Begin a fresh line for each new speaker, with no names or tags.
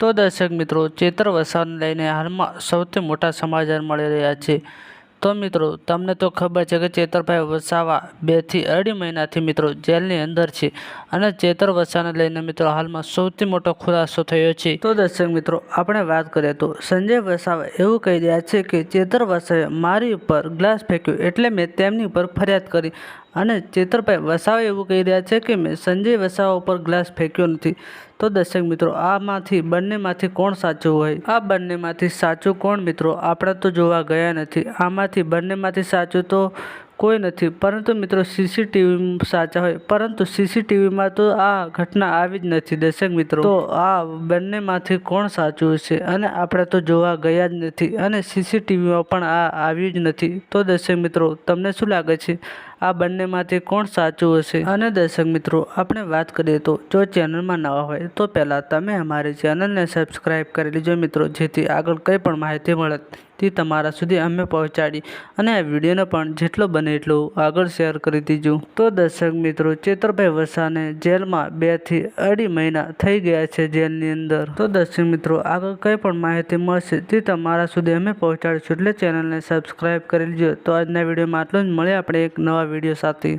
તો દર્શક મિત્રો, ચેતર વસાવાને લઈને હાલમાં સૌથી મોટા સમાચાર મળી રહ્યા છે. તો મિત્રો, તમને તો ખબર છે કે ચેતરભાઈ વસાવા બેથી અઢી મહિનાથી મિત્રો જેલની અંદર છે અને ચેતર વસાવાને લઈને મિત્રો હાલમાં સૌથી મોટો ખુલાસો થયો છે. તો દર્શક મિત્રો, આપણે વાત કરીએ તો સંજય વસાવા એવું કહી રહ્યા છે કે ચેતર વસાવે મારી ઉપર ગ્લાસ ફેંક્યો એટલે મેં તેમની ઉપર ફરિયાદ કરી અને ચેતરભાઈ વસાવા એવું કહી રહ્યા છે કે મેં સંજય વસાવા ઉપર ગ્લાસ ફેંક્યો નથી. તો દર્શક મિત્રો, આમાંથી, બંનેમાંથી કોણ સાચું હોય? આ બંનેમાંથી સાચું કોણ મિત્રો? આપણે તો જોવા ગયા નથી. આમાંથી બંનેમાંથી સાચું તો કોઈ નથી. પરંતુ મિત્રો સીસીટીવી સાચા હોય. પરંતુ સીસીટીવીમાં તો આ ઘટના આવી જ નથી દર્શક મિત્રો. તો આ બંનેમાંથી કોણ સાચું છે અને આપણે તો જોવા ગયા જ નથી. અને સીસીટીવીમાં પણ આ આવ્યું જ નથી. તો દર્શક મિત્રો, તમને શું લાગે છે? આ બંનેમાંથી કોણ સાચું હશે? અને દર્શક મિત્રો, આપણે વાત કરીએ તો જો ચેનલમાં નવા હોય, તો પહેલાં તમે અમારી ચેનલને સબસ્ક્રાઈબ કરી લેજો મિત્રો, જેથી આગળ કંઈ પણ માહિતી મળે તે તમારા સુધી અમે પહોંચાડી અને આ વિડીયોને પણ જેટલો બને એટલો આગળ શેર કરી દીજો. તો દર્શક મિત્રો, ચેતરભાઈ વસાને જેલમાં બેથી અઢી મહિના થઈ ગયા છે જેલની અંદર. તો દર્શક મિત્રો, આગળ કંઈ પણ માહિતી મળશે, તે તમારા સુધી અમે પહોંચાડીશું, એટલે ચેનલને સબસ્ક્રાઈબ કરી લેજો. તો આજના વિડીયોમાં આટલું જ. મળે આપણે એક નવા વીડિયો સાથે